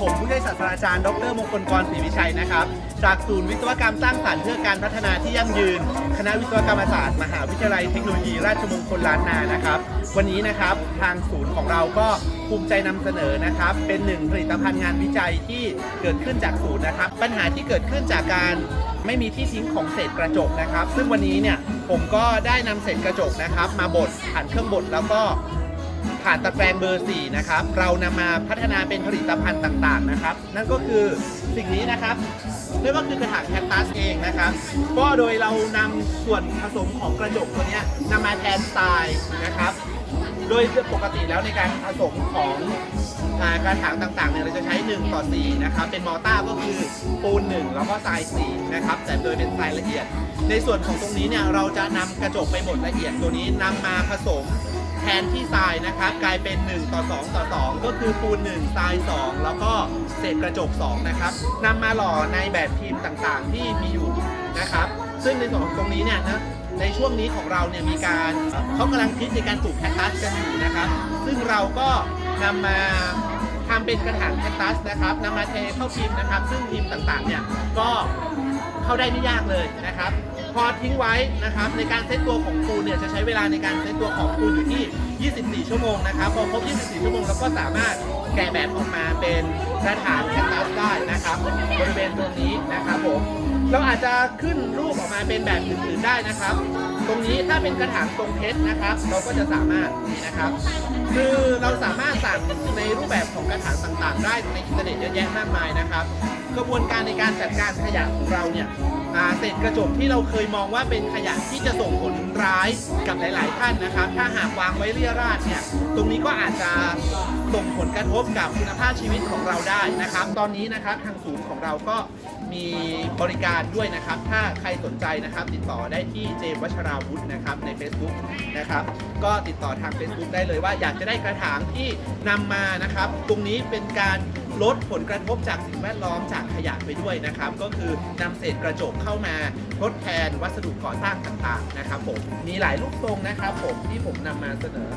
ผมผู้ช่วยศาสตราจารย์ ดรมงคลกรศรีวิชัยนะครับ จากศูนย์วิศวกรรมสร้างสรรค์เพื่อการพัฒนาที่ยั่งยืน คณะวิศวกรรมศาสตร์ มหาวิทยาลัยเทคโนโลยีราชมงคลล้านนานะครับ วันนี้นะครับทางศูนย์ของเราก็ภูมิใจนำเสนอนะครับ เป็นหนึ่งผลิตภัณฑ์งานวิจัยที่เกิดขึ้นจากศูนย์นะครับ ปัญหาที่เกิดขึ้นจากการไม่มีที่ทิ้งของเศษกระจกนะครับ ซึ่งวันนี้เนี่ยผมก็ได้นำเศษกระจกนะครับ มาบดผ่านเครื่องบดแล้วก็ ผ่านตะแกรงเบอร์4นะครับ เรานำมาพัฒนาเป็นผลิตภัณฑ์ต่างๆนะครับ นั่นก็คือสิ่งนี้นะครับเรียกว่าคือกระถางแคคตัสเองนะครับ ก็โดยเรานำส่วนผสมของกระจกตัวนี้นำมาแทนทรายนะครับ โดยปกติแล้วในการผสมของอ่ากระถางต่างๆเนี่ยเราจะใช้ 1 ต่อ 4 นะครับ เป็นมอต้าก็คือปูน 1 แล้วก็ทราย 4 นะครับ แต่โดยเป็นทรายละเอียด ในส่วนของตรงนี้เนี่ยเราจะนำกระจกไปบดละเอียดตัวนี้นำมาผสม แทนที่ทรายนะครับกลายเป็น 1 ต่อ 2 ต่อ 2 ก็คือปูน 1 ทราย 2 แล้วก็เศษกระจก 2 นะครับนำมาหล่อในแบบพิมพ์ต่างๆ ที่มีอยู่นะครับ ซึ่งในส่วนของตรงนี้เนี่ยนะในช่วงนี้ของเราเนี่ยมีการเขากำลังคิดในการปลูกแคคตัสกันอยู่นะครับ ซึ่งเราก็นำมาทำเป็นกระถางแคคตัสนะครับนำมาเทเข้าพิมพ์นะครับ ซึ่งพิมพ์ต่างๆเนี่ยก็เข้าได้ไม่ยากเลยนะครับ พอทิ้งไว้นะครับในการเซตตัวของปูนเนี่ยจะใช้เวลาในการเซตตัวของปูนอยู่ที่ 24 ชั่วโมงนะครับพอครบ 24 ชั่วโมงเราก็สามารถแกะแบบออกมาเป็นกระถางแคคตัสได้นะครับบริเวณตรงนี้นะครับผมเราอาจจะขึ้นรูปออกมาเป็นแบบอื่นๆได้นะครับ ตรงนี้ถ้าเป็นกระถางทรงเพชรนะครับ เราก็จะสามารถนี่นะครับ คือเราสามารถสั่งในรูปแบบของกระถางต่างๆ ได้ในอินเทอร์เน็ตเยอะแยะมากมายนะครับ กระบวนการในการจัดการขยะของเราเนี่ย อ่าเศษกระจกที่เราเคยมองว่าเป็นขยะที่จะส่งผลร้ายกับหลาย ๆ ท่านนะครับ ถ้าหากวางไว้เรี่ยราดเนี่ยตรงนี้ก็อาจจะส่งผลกระทบกับคุณภาพชีวิตของเราได้นะครับ ตอนนี้นะครับทางศูนย์ของเราก็มีบริการด้วยนะครับ ถ้าใครสนใจนะครับ ติดต่อได้ที่เจมส์วัชราวุฒินะครับใน Facebook นะครับ ก็ติดต่อทาง Facebook ได้เลยว่าอยากจะได้กระถางที่นำมานะครับ ตรงนี้เป็นการ ลดผลกระทบจากสิ่งแวดล้อมจากขยะไปด้วยนะครับ ก็คือนำเศษกระจกเข้ามาทดแทนวัสดุก่อสร้างต่างๆนะครับผมมีหลายรูปทรงนะครับผมที่ผมนำมาเสนอ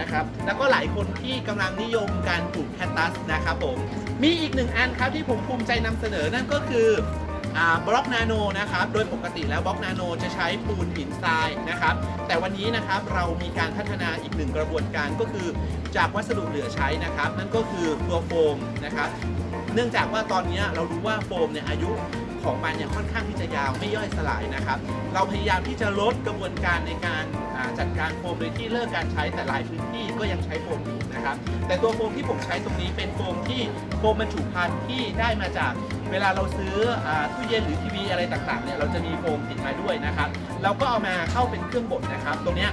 นะครับแล้วก็หลายคนที่กำลังนิยมการปลูกแคคตัสนะครับผมมีอีกหนึ่งอันครับที่ผมภูมิใจนำเสนอนั่นก็คือ บล็อกนาโนนะครับ โดยปกติแล้วบล็อกนาโนจะใช้ปูนหินทรายนะครับ แต่วันนี้นะครับเรามีการพัฒนาอีกหนึ่งกระบวนการก็คือจากวัสดุเหลือใช้นะครับ นั่นก็คือตัวโฟมนะครับ เนื่องจากว่าตอนนี้เรารู้ว่าโฟมเนี่ยอายุ ของมันเนี่ยค่อนข้างที่จะยาวไม่ย่อยสลายนะครับ เราพยายามที่จะลดกระบวนการในการจัดการโฟมโดยที่เลิกการใช้แต่หลายพื้นที่ก็ยังใช้โฟมอยู่นะครับ แต่ตัวโฟมที่ผมใช้ตรงนี้เป็นโฟมที่โฟมบรรจุภัณฑ์ที่ได้มาจากเวลาเราซื้ออตู้เย็นหรือทีวีอะไรต่างๆเนี่ยเราจะมีโฟมติดมาด้วยนะครับ เราก็เอามาเข้าเป็นเครื่องบดนะครับ ตรงนี้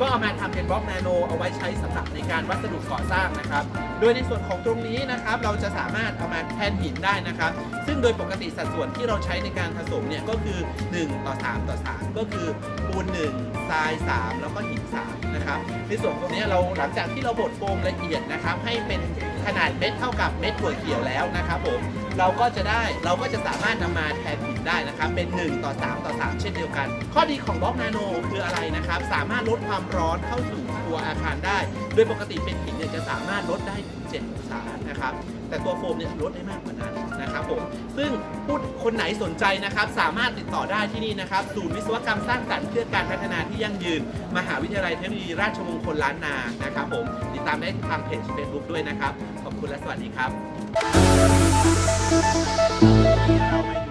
ก็เอามาทำเป็นบล็อกนาโนเอาไว้ใช้สำหรับในการวัสดุก่อสร้างนะครับ โดยในส่วนของตรงนี้นะครับ เราจะสามารถเอามาแทนหินได้นะครับ ซึ่งโดยปกติสัดส่วนที่เราราใช้ในการผสมเนี่ยก็คือ 1 ต่อ 3 ต่อ 3 ก็คือปูน1ทราย 3 แล้วก็หิน3นะครับในส่วนตรงนี้เราหลังจากที่เราบดโฟมละเอียดนะครับให้เป็นขนาดเม็ดเท่ากับเม็ดถั่วเขียวแล้วนะครับผมเราก็จะได้เราก็จะสามารถนำมาแทนหินได้นะครับ เป็น 1 ต่อ 3 ต่อ 3 เช่นเดียวกัน ข้อดีของบล็อกนาโนคืออะไรนะครับ สามารถลดความร้อนเข้าสู่ตัวอาคารได้ โดยปกติเป็นหินเนี่ยจะสามารถลดได้ 7องศานะครับ แต่ตัวโฟมเนี่ยลดได้มากกว่านั้นนะครับผม ซึ่งพูดคนไหนสนใจนะครับ สามารถติดต่อได้ที่นี่นะครับ ศูนย์วิศวกรรมสร้างสรรค์เพื่อการพัฒนาที่ยั่งยืน มหาวิทยาลัยเทคโนโลยีราชมงคลล้านนา นะครับผม ติดตามได้ทางเพจ Facebook ด้วยนะครับ ขอบคุณและสวัสดีครับ